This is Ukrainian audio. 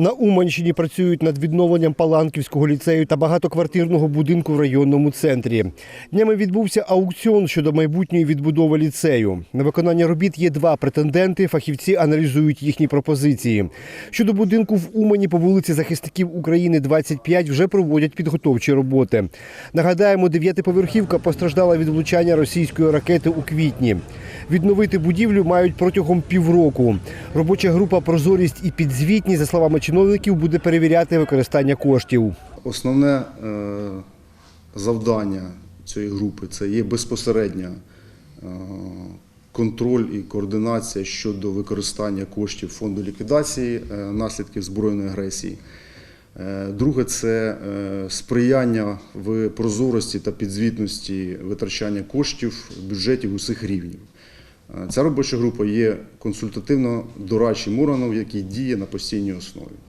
На Уманщині працюють над відновленням Паланківського ліцею та багатоквартирного будинку в районному центрі. Днями відбувся аукціон щодо майбутньої відбудови ліцею. На виконання робіт є два претенденти. Фахівці аналізують їхні пропозиції. Щодо будинку в Умані по вулиці Захисників України 25 вже проводять підготовчі роботи. Нагадаємо, дев'ятиповерхівка постраждала від влучання російської ракети у квітні. Відновити будівлю мають протягом півроку. Робоча група Прозорість і підзвітні, за словами чиновників, буде перевіряти використання коштів. Основне е, завдання цієї групи це є безпосередньо е, контроль і координація щодо використання коштів фонду ліквідації е, наслідків збройної агресії. Друге це сприяння в прозорості та підзвітності витрачання коштів бюджетів усіх рівнів. Ця робоча група є консультативно-дорадчим органом, який діє на постійній основі.